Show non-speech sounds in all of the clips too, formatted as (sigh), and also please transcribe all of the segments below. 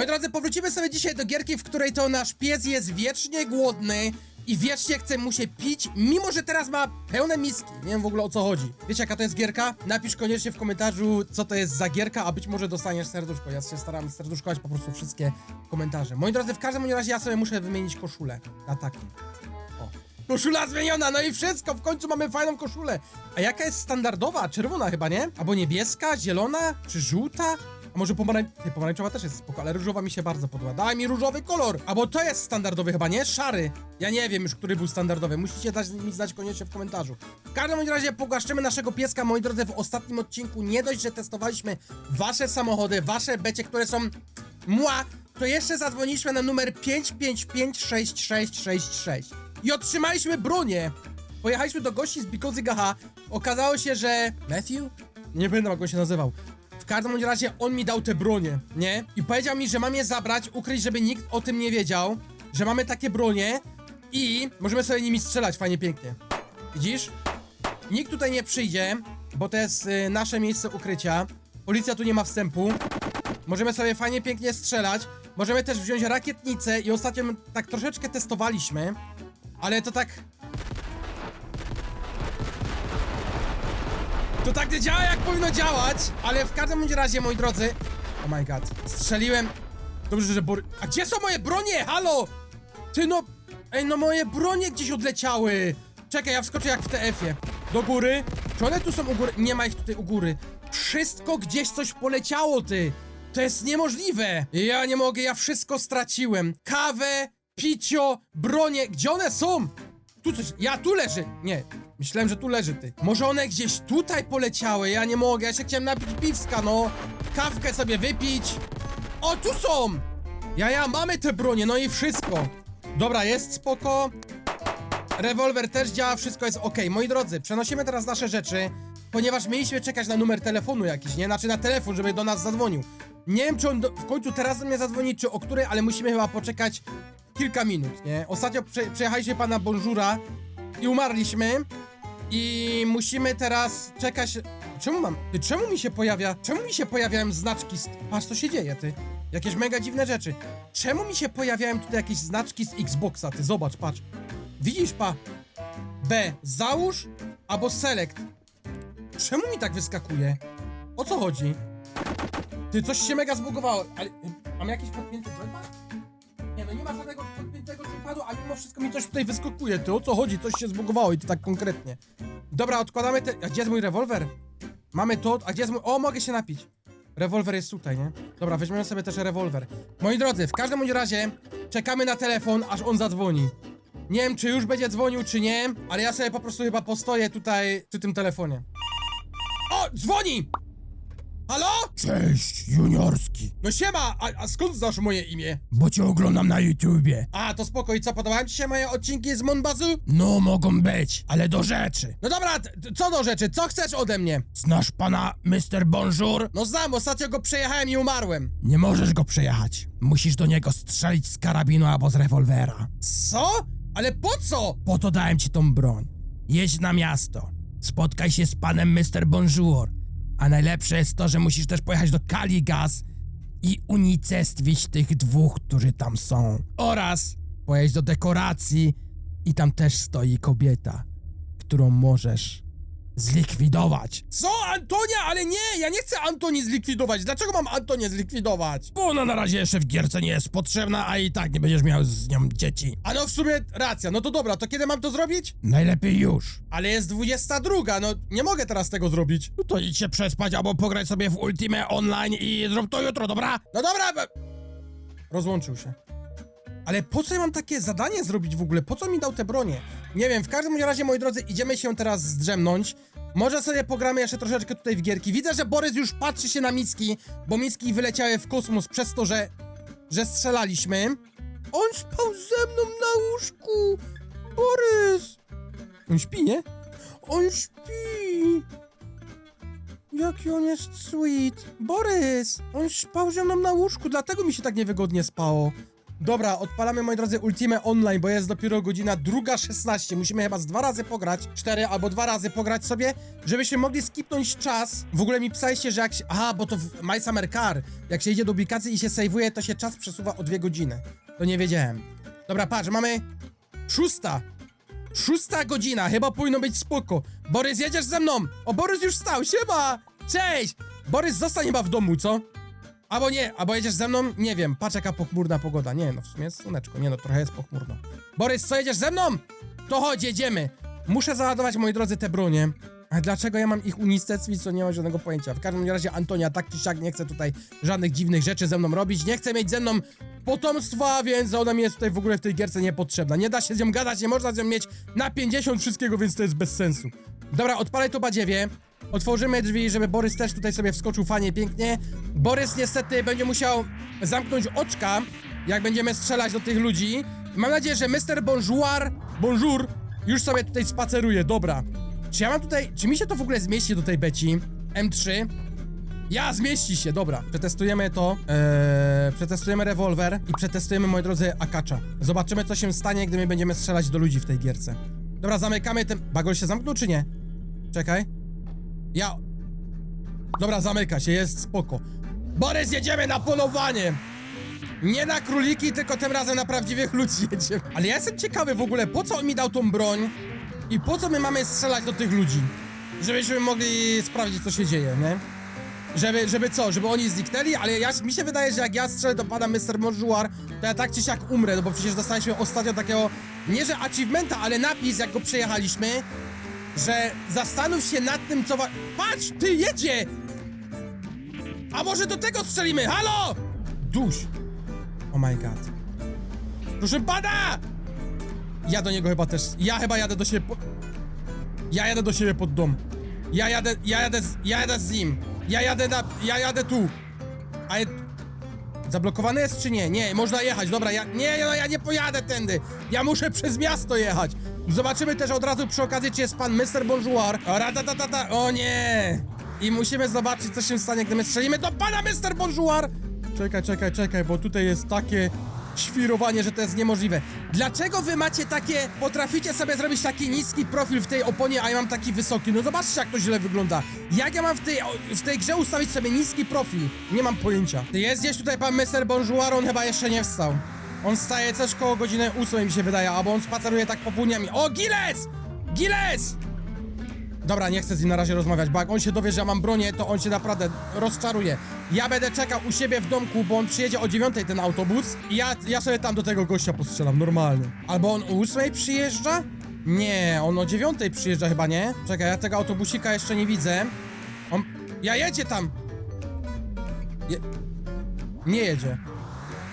Moi drodzy, powrócimy sobie dzisiaj do gierki, w której to nasz pies jest wiecznie głodny i wiecznie chce mu się pić, mimo że teraz ma pełne miski. Nie wiem w ogóle o co chodzi. Wiecie jaka to jest gierka? Napisz koniecznie w komentarzu, co to jest za gierka, a być może dostaniesz serduszko. Ja się staram serduszkować po prostu wszystkie komentarze. Moi drodzy, w każdym razie ja sobie muszę wymienić koszulę na taką. O. Koszula zmieniona, no i wszystko, w końcu mamy fajną koszulę. A jaka jest standardowa? Czerwona chyba, nie? Albo niebieska, zielona, czy żółta? A może pomarań... Ty, pomarańczowa też jest spoko, ale różowa mi się bardzo podoba. Daj mi różowy kolor! Albo to jest standardowy chyba, nie? Szary. Ja nie wiem już, który był standardowy. Musicie dać mi znać koniecznie w komentarzu. W każdym razie pogłaszczymy naszego pieska, moi drodzy, w ostatnim odcinku. Nie dość, że testowaliśmy wasze samochody, wasze becie, które są mła, to jeszcze zadzwoniliśmy na numer 5556666 i otrzymaliśmy bronię. Pojechaliśmy do gości z Bikozy Gaha. Okazało się, że... Matthew? Nie będę jak on się nazywał. Każdym razie on mi dał te bronie, nie? I powiedział mi, że mam je zabrać, ukryć, żeby nikt o tym nie wiedział, że mamy takie bronie i możemy sobie nimi strzelać fajnie, pięknie. Widzisz? Nikt tutaj nie przyjdzie, bo to jest y, nasze miejsce ukrycia. Policja tu nie ma wstępu. Możemy sobie fajnie, pięknie strzelać. Możemy też wziąć rakietnicę i ostatnio tak troszeczkę testowaliśmy, ale to tak... To tak nie działa, jak powinno działać, ale w każdym razie, moi drodzy... Oh my god, strzeliłem... Dobrze, że Bory... A gdzie są moje bronie? Halo! Ty no... Ej, no moje bronie gdzieś odleciały! Czekaj, ja wskoczę jak w TF-ie. Do góry? Czy one tu są u góry? Nie ma ich tutaj u góry. Wszystko gdzieś coś poleciało, ty! To jest niemożliwe! Ja nie mogę, ja wszystko straciłem. Kawę, picio, bronie, gdzie one są? Tu coś, ja tu leży. Nie, myślałem, że tu leży ty. Może one gdzieś tutaj poleciały, ja nie mogę, ja się chciałem napić piwska, no. Kawkę sobie wypić. O, tu są! Ja, ja, mamy te bronie, no i wszystko. Dobra, jest spoko. Rewolwer też działa, wszystko jest ok. Moi drodzy, przenosimy teraz nasze rzeczy, ponieważ mieliśmy czekać na numer telefonu jakiś, nie? Znaczy na telefon, żeby do nas zadzwonił. Nie wiem, czy on do, w końcu teraz do mnie zadzwoni, czy o której, ale musimy chyba poczekać kilka minut, nie? Ostatnio prze, przejechaliśmy pana Bonżura i umarliśmy i musimy teraz czekać... Czemu mam... Ty, czemu mi się pojawia... Czemu mi się pojawiają znaczki z... Patrz, co się dzieje, ty. Jakieś mega dziwne rzeczy. Czemu mi się pojawiają tutaj jakieś znaczki z Xboxa, ty? Zobacz, patrz. Widzisz, pa? B. Załóż albo select. Czemu mi tak wyskakuje? O co chodzi? Ty, coś się mega zbugowało. Ale y, mam jakiś podpięty joypad? Nie, no nie ma żadnego mimo wszystko mi coś tutaj wyskakuje. Ty, o co chodzi? Coś się zbugowało i to tak konkretnie. Dobra, odkładamy te... A gdzie jest mój rewolwer? Mamy to, a gdzie jest mój... O, mogę się napić. Rewolwer jest tutaj, nie? Dobra, weźmiemy sobie też rewolwer. Moi drodzy, w każdym razie czekamy na telefon, aż on zadzwoni. Nie wiem, czy już będzie dzwonił, czy nie, ale ja sobie po prostu chyba postoję tutaj przy tym telefonie. O, dzwoni! Halo? Cześć, juniorski, No siema, a, a skąd znasz moje imię? bo cię oglądam na YouTubie. A, to spoko, i co, podobają ci się moje odcinki z Monbazu? No, mogą być, ale do rzeczy. No dobra, t- co do rzeczy, co chcesz ode mnie? Znasz pana Mr. Bonjour? No znam, ostatnio go przejechałem i umarłem. Nie możesz go przejechać. Musisz do niego strzelić z karabinu albo z rewolwera. Co? Ale po co? Po to dałem ci tą broń. Jedź na miasto. Spotkaj się z panem Mr. Bonjour. A najlepsze jest to, że musisz też pojechać do Kaligas i unicestwić tych dwóch, którzy tam są. Oraz pojedź do dekoracji i tam też stoi kobieta, którą możesz zlikwidować. Co, Antonia? Ale nie, ja nie chcę Antoni zlikwidować. Dlaczego mam Antonię zlikwidować? Bo ona na razie jeszcze w gierce nie jest potrzebna, a i tak nie będziesz miał z nią dzieci. A no w sumie racja, no to dobra, to kiedy mam to zrobić? Najlepiej już. Ale jest 22, no nie mogę teraz tego zrobić. No to idź się przespać albo pograć sobie w Ultimate Online i zrób to jutro, dobra? No dobra, rozłączył się. Ale po co ja mam takie zadanie zrobić w ogóle? Po co mi dał te bronie? Nie wiem, w każdym razie, moi drodzy, idziemy się teraz zdrzemnąć. Może sobie pogramy jeszcze troszeczkę tutaj w gierki. Widzę, że Borys już patrzy się na miski, bo miski wyleciały w kosmos przez to, że, że strzelaliśmy. On spał ze mną na łóżku! Borys! On śpi, nie? On śpi! Jaki on jest sweet. Borys! On spał ze mną na łóżku, dlatego mi się tak niewygodnie spało. Dobra, odpalamy, moi drodzy, Ultimate Online, bo jest dopiero godzina druga 16. Musimy chyba z dwa razy pograć, cztery albo dwa razy pograć sobie, żebyśmy mogli skipnąć czas. W ogóle mi pisaliście, że jak się... Aha, bo to w My Summer Car. Jak się idzie do ubikacji i się saveuje, to się czas przesuwa o dwie godziny. To nie wiedziałem. Dobra, patrz, mamy... Szósta. Szósta godzina, chyba powinno być spoko. Borys, jedziesz ze mną! O, Borys już stał, siema! Cześć! Borys, zostań chyba w domu, co? Albo nie, albo jedziesz ze mną? Nie wiem, patrz jaka pochmurna pogoda. Nie, no w sumie jest słoneczko, nie no, trochę jest pochmurno. Borys, co, jedziesz ze mną? To chodź, jedziemy! Muszę załadować, moi drodzy, te bronie. A dlaczego ja mam ich unicestwić, to nie mam żadnego pojęcia. W każdym razie Antonia tak czy siak nie chce tutaj żadnych dziwnych rzeczy ze mną robić. Nie chce mieć ze mną potomstwa, więc ona mi jest tutaj w ogóle w tej gierce niepotrzebna. Nie da się z nią gadać, nie można z nią mieć na 50 wszystkiego, więc to jest bez sensu. Dobra, odpalaj to badziewie. Otworzymy drzwi, żeby Borys też tutaj sobie wskoczył fajnie, pięknie. Borys niestety będzie musiał zamknąć oczka, jak będziemy strzelać do tych ludzi. Mam nadzieję, że Mr. Bonjour, Bonjour już sobie tutaj spaceruje, dobra. Czy ja mam tutaj, czy mi się to w ogóle zmieści do tej beci? M3. Ja, zmieści się, dobra. Przetestujemy to, eee, przetestujemy rewolwer i przetestujemy, moi drodzy, akacza. Zobaczymy, co się stanie, gdy my będziemy strzelać do ludzi w tej gierce. Dobra, zamykamy ten... Bagol się zamknął, czy nie? Czekaj. Ja... Dobra, zamyka się, jest spoko. Borys, jedziemy na polowanie! Nie na króliki, tylko tym razem na prawdziwych ludzi (laughs) jedziemy. Ale ja jestem ciekawy w ogóle, po co on mi dał tą broń i po co my mamy strzelać do tych ludzi? Żebyśmy mogli sprawdzić, co się dzieje, nie? Żeby, żeby co? Żeby oni zniknęli? Ale ja, mi się wydaje, że jak ja strzelę do pana Mr. Morjuar, to ja tak czy siak umrę, no bo przecież dostaliśmy ostatnio takiego, nie że achievementa, ale napis, jak go przejechaliśmy, że zastanów się nad tym, co wa... Patrz, ty jedzie! A może do tego strzelimy? Halo! Duś! Oh my god. Proszę pana! Ja do niego chyba też. Ja chyba jadę do siebie. Po... Ja jadę do siebie pod dom. Ja jadę, ja jadę, z, ja jadę z nim. Ja jadę na, ja jadę tu. A je... Zablokowany jest czy nie? Nie, można jechać, dobra, ja, nie, no ja nie pojadę tędy. Ja muszę przez miasto jechać. Zobaczymy też od razu przy okazji, czy jest pan Mr. Bonjour. Ratatatata, o nie. I musimy zobaczyć, co się stanie, gdy my strzelimy do pana Mr. Bonjour. Czekaj, czekaj, czekaj, bo tutaj jest takie świrowanie, że to jest niemożliwe. Dlaczego wy macie takie, potraficie sobie zrobić taki niski profil w tej oponie, a ja mam taki wysoki? No zobaczcie, jak to źle wygląda. Jak ja mam w tej, w tej grze ustawić sobie niski profil? Nie mam pojęcia. Jest gdzieś tutaj pan Mr. Bonjour, on chyba jeszcze nie wstał. On staje coś koło godziny 8 mi się wydaje, albo on spaceruje tak popołudniami. O, Giles! Giles! Dobra, nie chcę z nim na razie rozmawiać, bo jak on się dowie, że ja mam bronię, to on się naprawdę rozczaruje. Ja będę czekał u siebie w domku, bo on przyjedzie o dziewiątej ten autobus i ja, ja sobie tam do tego gościa postrzelam, normalnie. Albo on o ósmej przyjeżdża? Nie, on o dziewiątej przyjeżdża chyba, nie? Czekaj, ja tego autobusika jeszcze nie widzę. On... Ja jedzie tam! Je... Nie jedzie.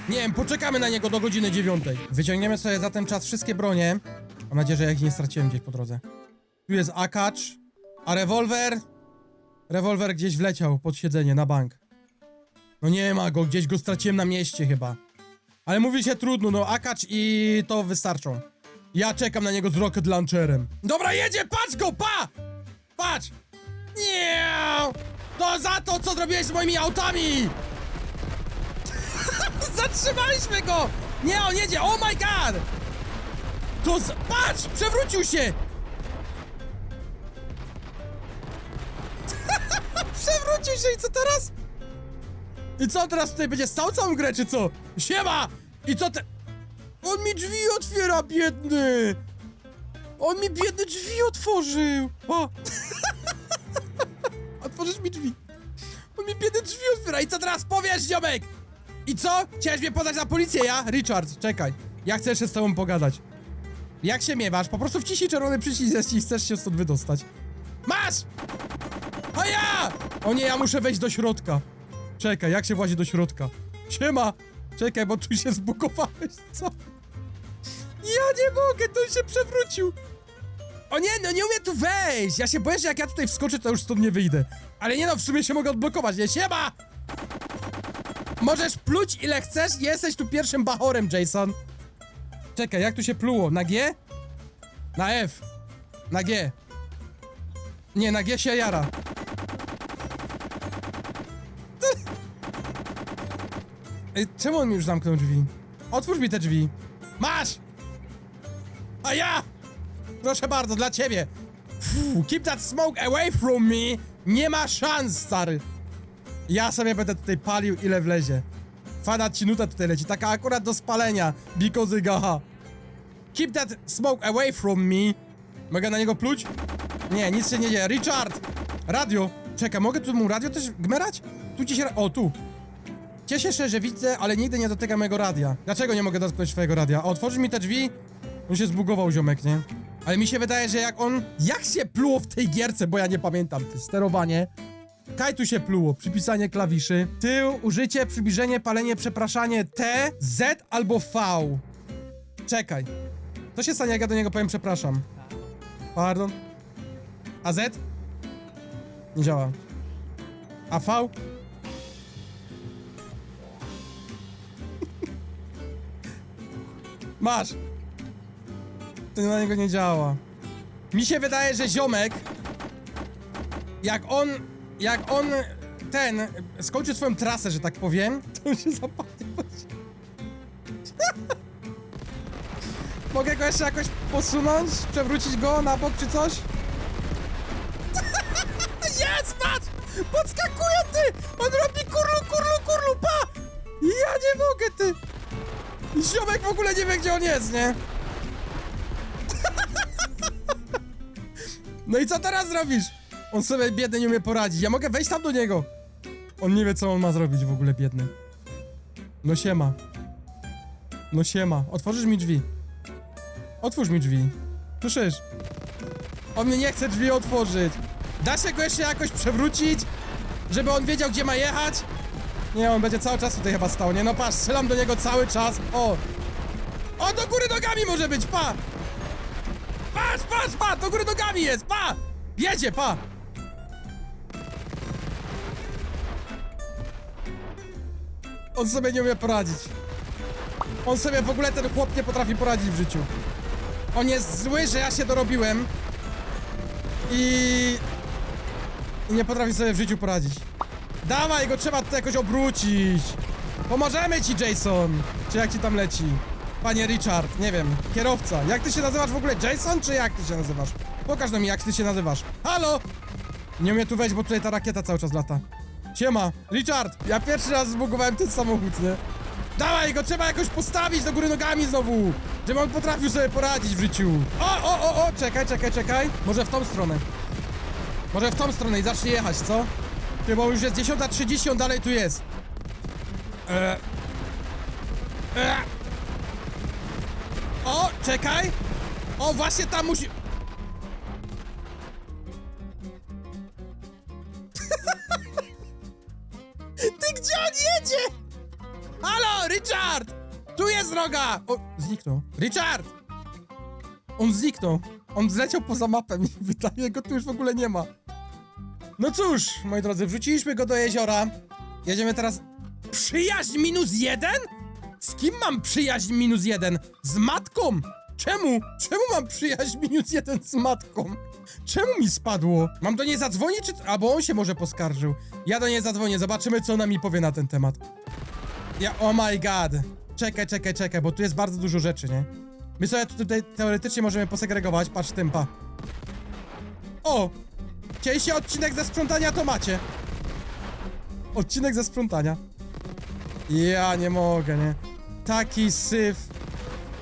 Nie wiem, poczekamy na niego do godziny dziewiątej. Wyciągniemy sobie za ten czas wszystkie bronie. Mam nadzieję, że ja ich nie straciłem gdzieś po drodze. Tu jest akacz, a rewolwer... Rewolwer gdzieś wleciał pod siedzenie na bank. No nie ma go, gdzieś go straciłem na mieście chyba. Ale mówi się trudno, no akacz i to wystarczą. Ja czekam na niego z rocket launcherem. Dobra, jedzie, patrz go, pa! Patrz! Nie! To za to, co zrobiłeś z moimi autami! Zatrzymaliśmy go! Nie, on jedzie, oh my god! To z... Patrz! Przewrócił się! (laughs) Przewrócił się i co teraz? I co teraz tutaj będzie stał całą grę, czy co? Siema! I co te... On mi drzwi otwiera, biedny! On mi biedny drzwi otworzył! O! (laughs) Otworzysz mi drzwi. On mi biedne drzwi otwiera. I co teraz powiesz, ziomek? I co? Chciałeś mnie podać na policję, ja? Richard, czekaj. Ja chcę jeszcze z tobą pogadać. Jak się miewasz? Po prostu wciśnij czerwony przycisk, jeśli chcesz się stąd wydostać. Masz! A ja! O nie, ja muszę wejść do środka. Czekaj, jak się włazi do środka? Siema! Czekaj, bo tu się zbugowałeś, co? Ja nie mogę, to się przewrócił! O nie, no nie umiem tu wejść! Ja się boję, że jak ja tutaj wskoczę, to już stąd nie wyjdę. Ale nie no, w sumie się mogę odblokować, nie? Siema! Możesz pluć ile chcesz, jesteś tu pierwszym bachorem, Jason. Czekaj, jak tu się pluło? Na G? Na F. Na G. Nie, na G się jara. Ej, czemu on mi już zamknął drzwi? Otwórz mi te drzwi. Masz! A ja! Proszę bardzo, dla ciebie. Keep that smoke away from me. Nie ma szans, stary. Ja sobie będę tutaj palił, ile wlezie. Fana ci nuta tutaj leci, taka akurat do spalenia. Because gaha. Keep that smoke away from me. Mogę na niego pluć? Nie, nic się nie dzieje. Richard! Radio! Czekaj, mogę tu mu radio też gmerać? Tu ci się... O, tu. Cieszę się, że widzę, ale nigdy nie dotykam mojego radia. Dlaczego nie mogę dotknąć swojego radia? Otworzy mi te drzwi? On się zbugował, ziomek, nie? Ale mi się wydaje, że jak on... Jak się pluło w tej gierce, bo ja nie pamiętam. Jest sterowanie. Kaj tu się pluło, przypisanie klawiszy. Tył, użycie, przybliżenie, palenie, przepraszanie T, Z albo V. Czekaj. Co się stanie, jak ja do niego powiem przepraszam? Pardon. A Z? Nie działa. A V? (laughs) Masz! To na niego nie działa. Mi się wydaje, że ziomek, jak on, jak on ten skończy swoją trasę, że tak powiem, to się zapadnie. (laughs) Mogę go jeszcze jakoś posunąć? Przewrócić go na bok czy coś? (laughs) Jest, patrz! Podskakują ty! On robi kurlu, kurlu, kurlu, pa! Ja nie mogę, ty! Ziomek w ogóle nie wie, gdzie on jest, nie? (laughs) No i co teraz zrobisz? On sobie biedny nie umie poradzić. Ja mogę wejść tam do niego. On nie wie, co on ma zrobić w ogóle, biedny. No siema. No siema. Otworzysz mi drzwi. Otwórz mi drzwi. Słyszysz? On mnie nie chce drzwi otworzyć. Da się go jeszcze jakoś przewrócić, żeby on wiedział, gdzie ma jechać? Nie, on będzie cały czas tutaj chyba stał, nie? No patrz, strzelam do niego cały czas. O! O, do góry nogami może być, pa! Patrz, patrz, pa! Do góry nogami jest, pa! Jedzie, pa! On sobie nie umie poradzić. On sobie w ogóle, ten chłop nie potrafi poradzić w życiu. On jest zły, że ja się dorobiłem. I... I nie potrafi sobie w życiu poradzić. Dawaj, go trzeba tutaj jakoś obrócić. Pomożemy ci, Jason. Czy jak ci tam leci? Panie Richard, nie wiem, kierowca. Jak ty się nazywasz w ogóle? Jason, czy jak ty się nazywasz? Pokaż nam, jak ty się nazywasz. Halo! Nie umiem tu wejść, bo tutaj ta rakieta cały czas lata. Siema, Richard! Ja pierwszy raz zbugowałem ten samochód, nie? Dawaj, go trzeba jakoś postawić do góry nogami znowu! Żeby on potrafił sobie poradzić w życiu. O, o, o, o, czekaj, czekaj, czekaj. Może w tą stronę. Może w tą stronę i zacznie jechać, co? Ty, bo już jest 10.30, on dalej tu jest. Eee. Eee. O, czekaj! O, właśnie tam musi... gdzie on jedzie? Halo, Richard! Tu jest droga! O, zniknął. Richard! On zniknął. On zleciał poza mapę mi wydaje, go tu już w ogóle nie ma. No cóż, moi drodzy, wrzuciliśmy go do jeziora. Jedziemy teraz... Przyjaźń minus jeden? Z kim mam przyjaźń minus jeden? Z matką! Czemu? Czemu mam przyjaźń minus jeden z matką? Czemu mi spadło? Mam do niej zadzwonić, czy... Albo on się może poskarżył. Ja do niej zadzwonię, zobaczymy, co ona mi powie na ten temat. Ja... Oh my god. Czekaj, czekaj, czekaj, bo tu jest bardzo dużo rzeczy, nie? My sobie tutaj teoretycznie możemy posegregować, patrz tempa. O! Chcieliście odcinek ze sprzątania, to macie. Odcinek ze sprzątania. Ja nie mogę, nie? Taki syf.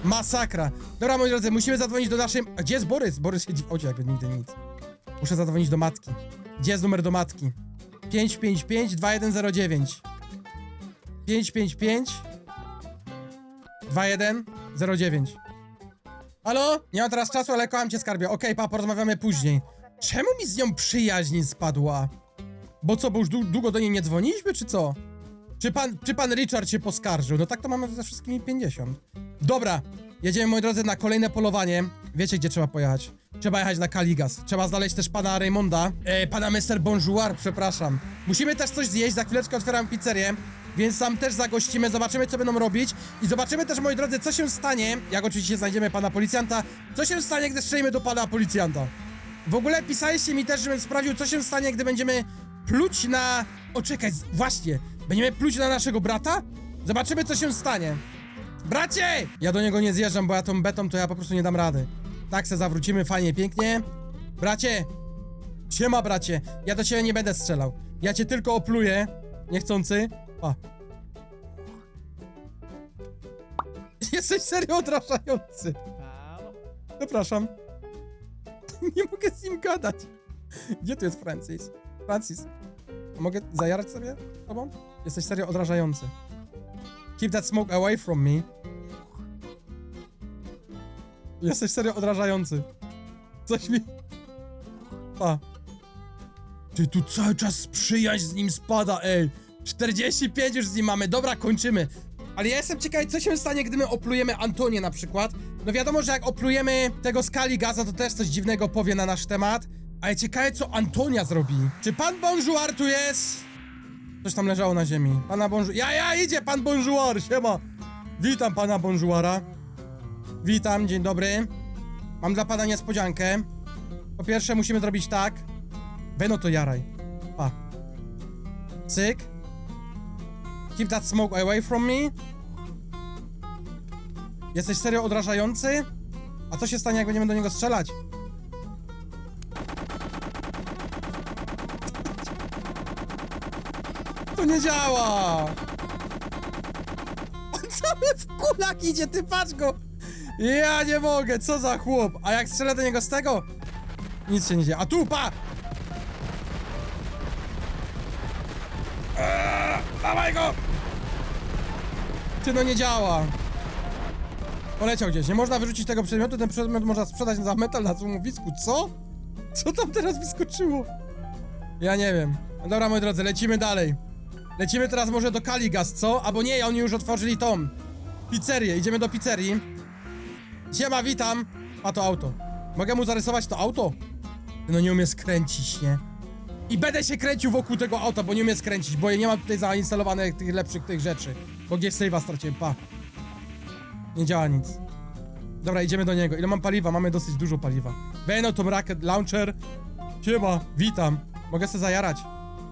Masakra. Dobra, moi drodzy, musimy zadzwonić do naszej... A gdzie jest Borys? Borys siedzi w aucie, jakby nigdy nic. Muszę zadzwonić do matki. Gdzie jest numer do matki? 555 2109 555 2109 Halo? Nie mam teraz czasu, ale kocham cię skarbie. Okej, pa, porozmawiamy później. Czemu mi z nią przyjaźń spadła? Bo co, bo już dłu- długo do niej nie dzwoniliśmy, czy co? Czy pan, czy pan Richard się poskarżył? No tak to mamy ze wszystkimi 50. Dobra, jedziemy moi drodzy na kolejne polowanie. Wiecie gdzie trzeba pojechać? Trzeba jechać na Kaligas. Trzeba znaleźć też pana Raymonda. E, pana Mr. Bonjour, przepraszam. Musimy też coś zjeść, za chwileczkę otwieram pizzerię. Więc tam też zagościmy, zobaczymy co będą robić i zobaczymy też, moi drodzy, co się stanie, jak oczywiście znajdziemy pana policjanta, co się stanie, gdy strzelimy do pana policjanta. W ogóle pisaliście mi też, żebym sprawdził, co się stanie, gdy będziemy pluć na... O, czekaj, właśnie. Będziemy pluć na naszego brata? Zobaczymy, co się stanie. Bracie! Ja do niego nie zjeżdżam, bo ja tą betą to ja po prostu nie dam rady. Tak se zawrócimy fajnie, pięknie. Bracie! Siema, bracie! Ja do ciebie nie będę strzelał. Ja cię tylko opluję. Niechcący. A. (laughs) Jesteś serio odrażający. Przepraszam. (laughs) Nie mogę z nim gadać. Gdzie tu jest Francis? Francis. Mogę zajarać sobie tobą? Jesteś serio odrażający. Keep that smoke away from me. Jesteś serio odrażający. Coś mi... A. Ty tu cały czas przyjaźń z nim spada, ej. 45 już z nim mamy, dobra, kończymy. Ale ja jestem ciekawy, co się stanie, gdy my oplujemy Antonię na przykład. No wiadomo, że jak oplujemy tego skali gaza, to też coś dziwnego powie na nasz temat. Ale ciekawe, co Antonia zrobi. Czy pan Bonjour tu jest? Coś tam leżało na ziemi. Pana Bonjour... Ja, ja, idzie pan Bonjour, siema. Witam pana Bonjoura. Witam, dzień dobry. Mam dla pana niespodziankę. Po pierwsze musimy zrobić tak. Weno to jaraj. Pa. Cyk. Keep that smoke away from me. Jesteś serio odrażający? A co się stanie, jak będziemy do niego strzelać? Nie działa! (laughs) On cały w kulak idzie, ty patrz go! Ja nie mogę, co za chłop! A jak strzelę do niego z tego? Nic się nie dzieje. A tu, pa! Eee, dawaj go! Ty, no nie działa. Poleciał gdzieś. Nie można wyrzucić tego przedmiotu, ten przedmiot można sprzedać za metal na złomowisku. Co? Co tam teraz wyskoczyło? Ja nie wiem. No dobra, moi drodzy, lecimy dalej. Lecimy teraz może do Kaligas, co? Albo nie, oni już otworzyli tą pizzerię. Idziemy do pizzerii. Siema, witam. A to auto. Mogę mu zarysować to auto? No nie umie skręcić, nie? I będę się kręcił wokół tego auta, bo nie umie skręcić, bo ja nie mam tutaj zainstalowanych tych lepszych tych rzeczy. Bo gdzieś save'a straciłem, pa. Nie działa nic. Dobra, idziemy do niego. Ile mam paliwa? Mamy dosyć dużo paliwa. Beno, Tom Rocket Launcher. Siema, witam. Mogę sobie zajarać.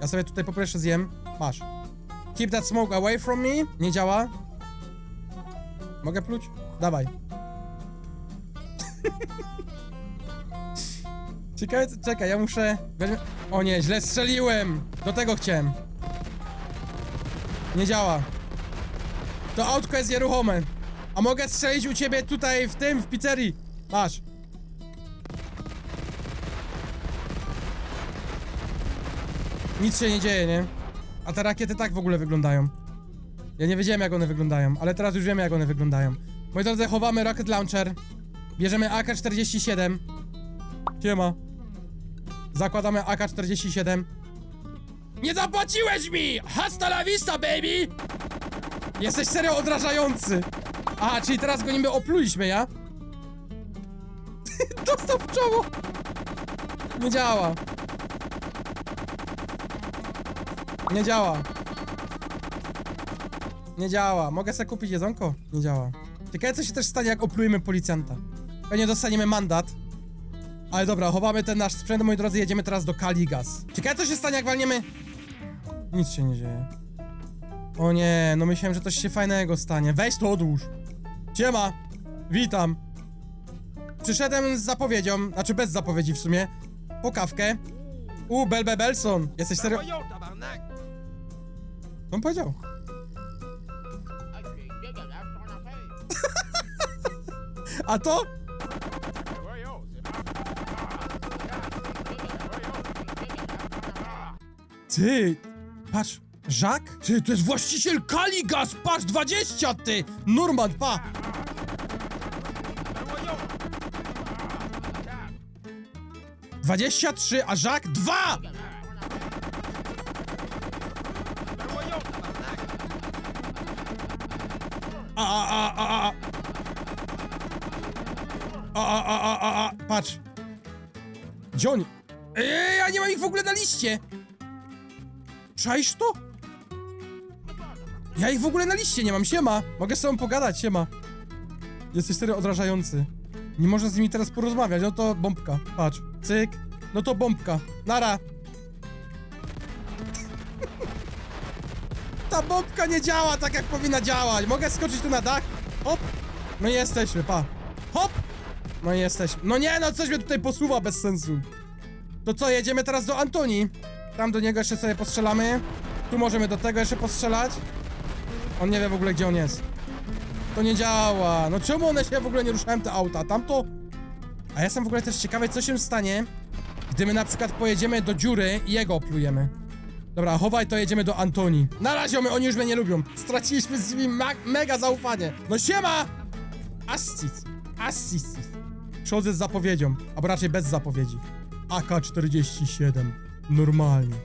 Ja sobie tutaj po pierwsze zjem. Masz. Keep that smoke away from me. Nie działa. Mogę pluć? Dawaj. (laughs) Ciekawe, czekaj, ja muszę... O nie, źle strzeliłem! Do tego chciałem. Nie działa. To autko jest nieruchome. A mogę strzelić u ciebie tutaj, w tym, w pizzerii. Masz. Nic się nie dzieje, nie? A te rakiety tak w ogóle wyglądają. Ja nie wiedziałem jak one wyglądają, ale teraz już wiemy jak one wyglądają. Moi drodzy, chowamy rocket launcher. Bierzemy AK-47. Siema. Zakładamy AK-47. Nie zapłaciłeś mi! Hasta la vista, baby! Jesteś serio odrażający. A, czyli teraz go niby opluliśmy, ja? (laughs) Dostał w czoło. Nie działa. Nie działa. Nie działa. Mogę sobie kupić jedzonko? Nie działa. Ciekawe, co się też stanie, jak oplujemy policjanta. Pewnie dostaniemy mandat. Ale dobra, chowamy ten nasz sprzęt, moi drodzy, jedziemy teraz do Kaligas. Ciekawe, co się stanie, jak walniemy... Nic się nie dzieje. O nie, no myślałem, że coś się fajnego stanie. Weź to odłóż. Siema. Witam. Przyszedłem z zapowiedzią, znaczy bez zapowiedzi w sumie. Po kawkę. U, Belbe Belson. Jesteś serio... On powiedział? (laughs) A to? Ty, patrz, Żak? Ty, to jest właściciel Kaligas, patrz, 20, ty! Norman, pa! Voyons! 23, a Żak 2! Gdzie oni? Ej, ja nie mam ich w ogóle na liście! Czaisz to? Ja ich w ogóle na liście nie mam, siema! Mogę z tobą pogadać, siema. Jesteś serio odrażający. Nie można z nimi teraz porozmawiać, no to bombka. Patrz, cyk. No to bombka. Nara. (laughs) Ta bombka nie działa tak, jak powinna działać. Mogę skoczyć tu na dach? Hop! No jesteśmy, pa. Hop! No i jesteśmy. No nie, no coś mnie tutaj posuwa bez sensu. To co, jedziemy teraz do Antoni? Tam do niego jeszcze sobie postrzelamy. Tu możemy do tego jeszcze postrzelać. On nie wie w ogóle, gdzie on jest. To nie działa. No czemu one się w ogóle nie ruszają, te auta? Tamto... A ja jestem w ogóle też ciekawy, co się stanie, gdy my na przykład pojedziemy do dziury i jego oplujemy. Dobra, chowaj, to jedziemy do Antoni. Na razie my, oni już mnie nie lubią. Straciliśmy z nimi mega zaufanie. No siema! Assis. Assis. Przychodzę z zapowiedzią, albo raczej bez zapowiedzi. AK-47. Normalnie.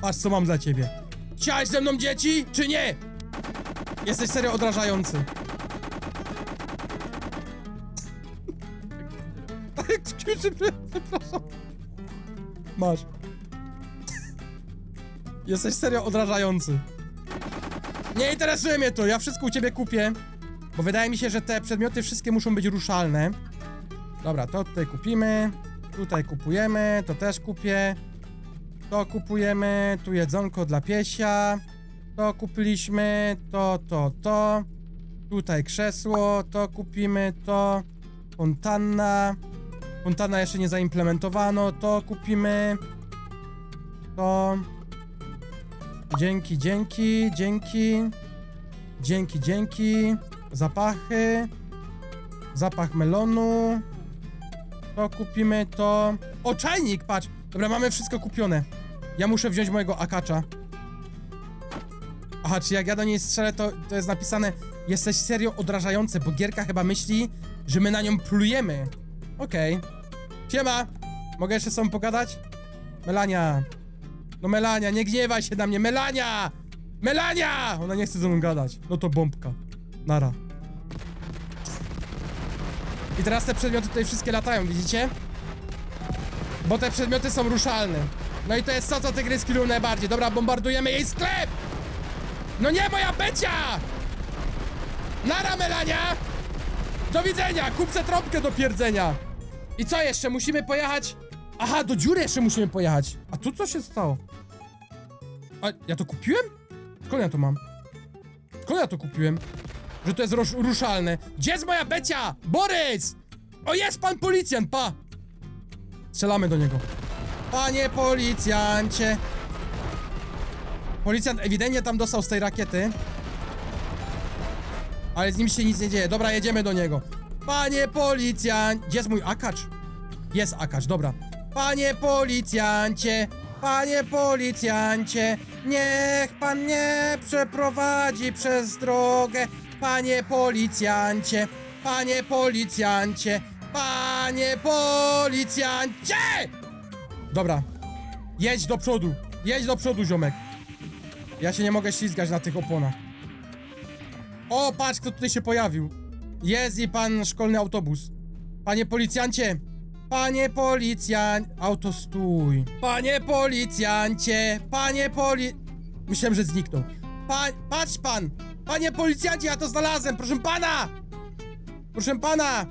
Patrz, co mam dla ciebie. Chciałeś ze mną dzieci, czy nie? Jesteś serio odrażający. Excuse me, przepraszam. Masz. Jesteś serio odrażający. Nie interesuje mnie to, ja wszystko u ciebie kupię. Bo wydaje mi się, że te przedmioty wszystkie muszą być ruszalne. Dobra, to tutaj kupimy. Tutaj kupujemy, to też kupię. To kupujemy, tu jedzonko dla piesia. To kupiliśmy, to, to, to. Tutaj krzesło, to kupimy, to. Fontanna. Fontana jeszcze nie zaimplementowano, to kupimy. To. Dzięki, dzięki, dzięki. Dzięki, dzięki. Zapachy. Zapach melonu. Kupimy to. O, czajnik, patrz. Dobra, mamy wszystko kupione. Ja muszę wziąć mojego akacza. Aha, czy jak ja do niej strzelę, to, to jest napisane Jesteś serio odrażający, bo Gierka chyba myśli, że my na nią plujemy. Okej. Siema! Mogę jeszcze z tobą pogadać? Melania! No Melania, nie gniewaj się na mnie, Melania! Melania! Ona nie chce ze mną gadać. No to bombka. Nara. I teraz te przedmioty tutaj wszystkie latają, widzicie? Bo te przedmioty są ruszalne. No i to jest to, co te gry skillują najbardziej. Dobra, bombardujemy jej sklep! No nie, moja Becia! Nara, Melania! Do widzenia! Kupcę trąbkę do pierdzenia! I co jeszcze? Musimy pojechać... Aha, do dziury jeszcze musimy pojechać. A tu co się stało? A ja to kupiłem? Skąd ja to mam? Skąd ja to kupiłem? Że to jest rusz ruszalne. Gdzie jest moja Becia? Borys! O, jest pan policjant, pa! Strzelamy do niego. Panie policjancie! Policjant ewidentnie tam dostał z tej rakiety. Ale z nim się nic nie dzieje. Dobra, jedziemy do niego. Panie policjant... Gdzie jest mój akacz? Jest akacz, dobra. Panie policjancie, panie policjancie, niech pan mnie przeprowadzi przez drogę. Panie policjancie, panie policjancie, panie policjancie! Dobra, jedź do przodu, jedź do przodu, ziomek. Ja się nie mogę ślizgać na tych oponach. O, patrz, kto tutaj się pojawił. Jest i pan szkolny autobus. Panie policjancie! Panie policjant... Auto stój. Panie policjancie! Panie poli... Myślałem, że zniknął. Pa... Patrz pan! Panie policjancie, ja to znalazłem! Proszę pana! Proszę pana!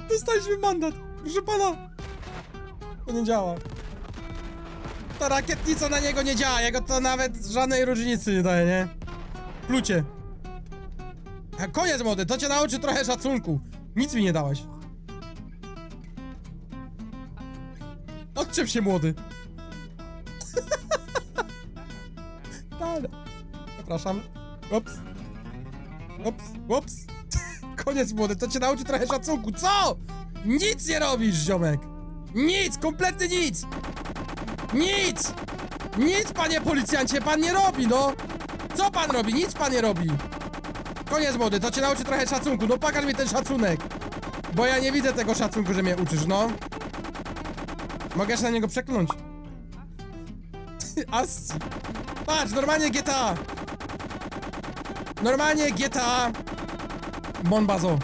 (laughs) Dostaliśmy mandat! Proszę pana! To nie działa. Ta rakietnica na niego nie działa, jego to nawet żadnej różnicy nie daje, nie? Plucie. A koniec młody, to cię nauczy trochę szacunku. Nic mi nie dałeś. Odczep się młody. Przepraszam. Ups. Ups, ups. (laughs) Koniec młody, to cię nauczy trochę szacunku. Co? Nic nie robisz, ziomek. Nic, kompletnie nic. Nic! Nic, panie policjancie, pan nie robi, no! Co pan robi? Nic pan nie robi! Koniec młody, to cię nauczy trochę szacunku, no pokaż mi ten szacunek! Bo ja nie widzę tego szacunku, że mnie uczysz, no! Mogę się na niego przekląć. (laughs) Asci. Patrz, normalnie GTA! Normalnie GTA! Bonbazo.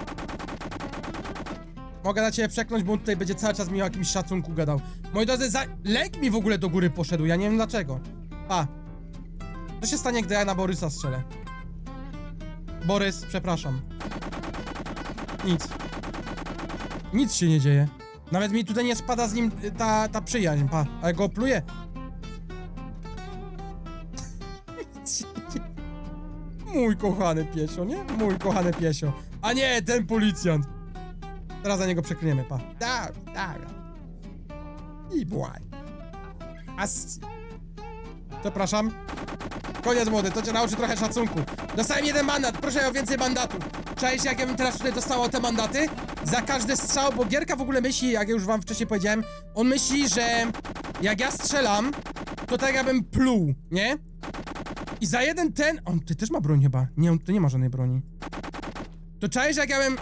Mogę na ciebie przekląć, bo on tutaj będzie cały czas mi o jakimś szacunku gadał. Moi drodzy, za... lek mi w ogóle do góry poszedł, ja nie wiem dlaczego. A. Co się stanie, gdy ja na Borysa strzelę? Borys, przepraszam. Nic. Nic się nie dzieje. Nawet mi tutaj nie spada z nim y, ta, ta przyjaźń, pa. A ja go opluję. (laughs) Nic się nie dzieje. Mój kochany piesio, nie? Mój kochany piesio. A nie, ten policjant. Teraz za niego przekliemy, pa. Tak, tak. I błaj. As... Przepraszam. Koniec młody, to cię nauczy trochę szacunku. Dostałem jeden mandat, proszę o więcej mandatów. Cześć, jak ja bym teraz tutaj dostało te mandaty? Za każdy strzał, bo Gierka w ogóle myśli, jak ja już wam wcześniej powiedziałem, on myśli, że jak ja strzelam, to tak jakbym pluł, nie? I za jeden ten... On, ty też ma broń chyba. Nie, on tu nie ma żadnej broni. To czaisz, jak ja bym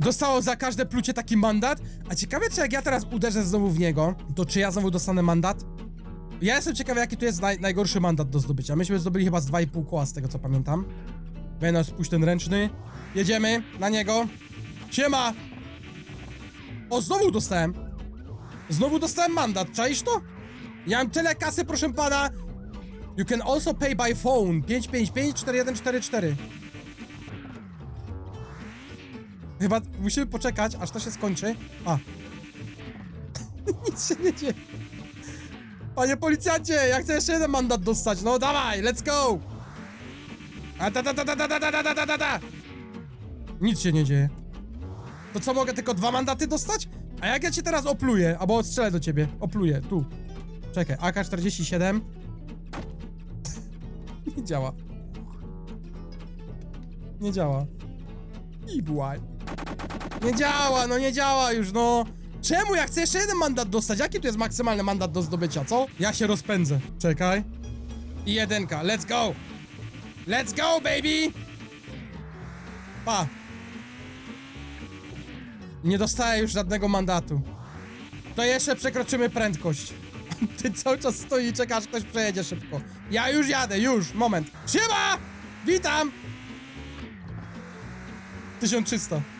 dostało za każde plucie taki mandat? A ciekawe, czy jak ja teraz uderzę znowu w niego, to czy ja znowu dostanę mandat? Ja jestem ciekawy, jaki tu jest naj, najgorszy mandat do zdobycia. Myśmy zdobyli chyba z 2,5 koła, z tego co pamiętam. Będę spuść ten ręczny. Jedziemy na niego. Siema! O, znowu dostałem. Znowu dostałem mandat, czaisz to? Ja mam tyle kasy, proszę pana. You can also pay by phone. 555-4144. Chyba musimy poczekać, aż to się skończy. A. Nic się nie dzieje. Panie policjancie, ja chcę jeszcze jeden mandat dostać. No dawaj, let's go! A ta ta ta ta ta ta ta ta ta ta Nic się nie dzieje. To co, mogę tylko dwa mandaty dostać? A jak ja cię teraz opluję, albo strzelę do ciebie, opluję, tu. Czekaj, AK-47. Nie działa. Nie działa. I błaj. Nie działa, no nie działa już, no. Czemu? Ja chcę jeszcze jeden mandat dostać. Jaki tu jest maksymalny mandat do zdobycia, co? Ja się rozpędzę. Czekaj. I jedynka. Let's go. Let's go, baby! Pa. Nie dostaję już żadnego mandatu. To jeszcze przekroczymy prędkość. (laughs) Ty cały czas stoi i czekasz, ktoś przejedzie szybko. Ja już jadę, już, moment. Siema! Witam! 1300. (laughs)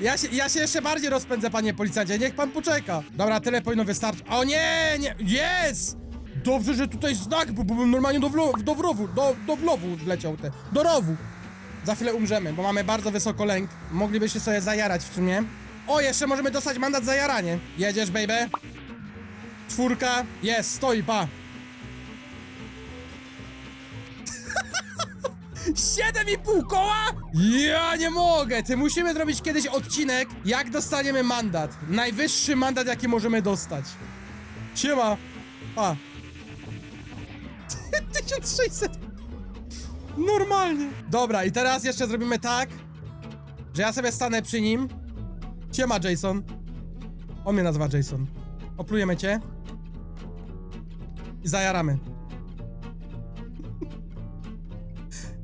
Ja się, ja się jeszcze bardziej rozpędzę, panie policjancie, niech pan poczeka. Dobra, tyle powinno wystarczyć. O nie, nie, jest! Dobrze, że tutaj znak bo bym normalnie do, wlo, do wrowu, do, do wlowu wleciał te, do rowu. Za chwilę umrzemy, bo mamy bardzo wysoko lęk. Moglibyście sobie zajarać w sumie. O, jeszcze możemy dostać mandat za jaranie. Jedziesz, baby? Czwórka, jest, stoi, pa. (laughs) Siedem i pół koła? Ja nie mogę! Ty musimy zrobić kiedyś odcinek, jak dostaniemy mandat. Najwyższy mandat, jaki możemy dostać. Siema. A. 1600. (laughs) Normalnie. Dobra, i teraz jeszcze zrobimy tak, że ja sobie stanę przy nim. Siema, Jason. On mnie nazywa Jason. Oplujemy cię. Zajaramy. (laughs)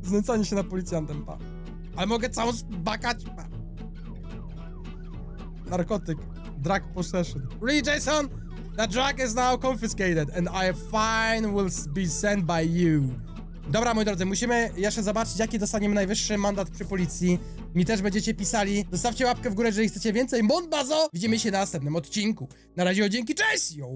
Znęcanie się na policjantem, pa. Ale mogę całą bakać, pa. Narkotyk. Drug possession. Really, Jason? The drug is now confiscated and a fine will be sent by you. Dobra, moi drodzy, musimy jeszcze zobaczyć, jaki dostaniemy najwyższy mandat przy policji. Mi też będziecie pisali. Zostawcie łapkę w górę, jeżeli chcecie więcej. Monbazo! Widzimy się na następnym odcinku. Na razie, o dzięki, cześć! Yo!